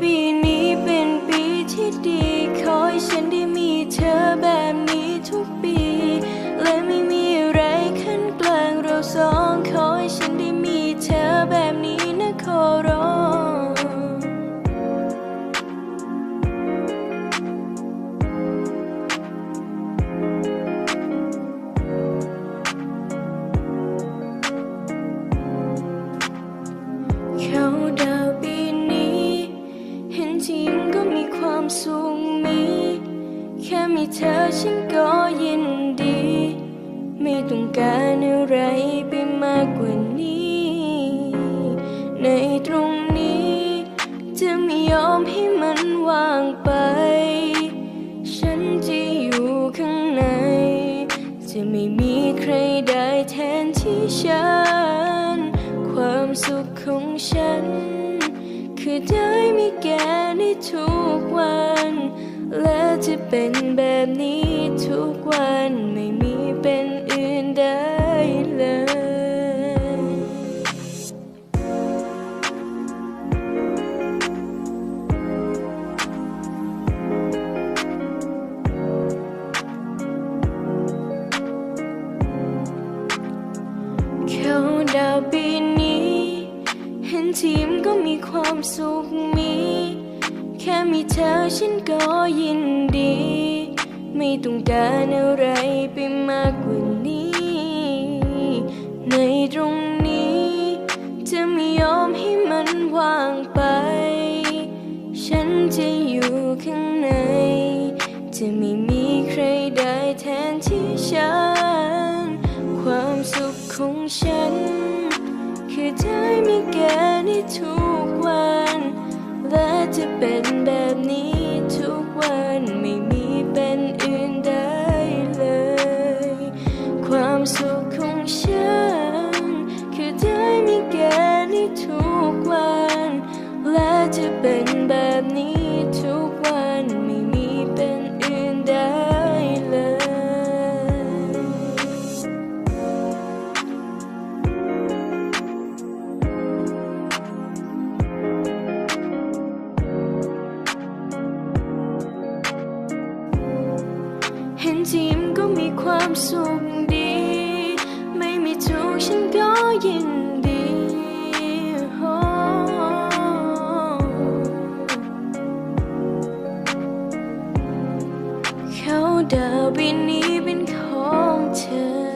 ปีนี้เป็นปีที่ดี ขอให้ฉันได้มีเธอแบบนี้ทุกปี และไม่มีอะไรขึ้นกลางเราสองขอให้ฉันได้ แค่มีเธอฉันก็ยินดี ไม่ต้องการอะไรไปมากกว่านี้ ในตรงนี้ จะไม่ยอมให้มันวางไป ฉันจะอยู่ข้างใน จะไม่มีใครได้แทนที่ฉัน ความสุขของฉัน คือได้มีแกในทุกวัน เป็นแบบนี้ทุกวันไม่มีเป็นอื่นได้เลย เขาดาวปีนี้ เห็นทีมก็มีความสุขมี แค่มีเธอฉันก็ยินดี ไม่ต้องการอะไรไปมากกว่านี้ ในตรงนี้ จะไม่ยอมให้มันว่างไป ฉันจะอยู่ข้างใน จะไม่มีใครได้แทนที่ฉัน ความสุขของฉัน คือได้มีแกในทุก จะเป็นแบบนี้ทุกวันไม่มีเป็นอื่นได้เลย ความสุขของฉัน คือได้มีแกนในทุกวัน และจะเป็นแบบนี้ ทีมก็มีความสุขดี ไม่มีทุกฉันก็ยินดี เขาเดาวบินนี้เป็นของเธอ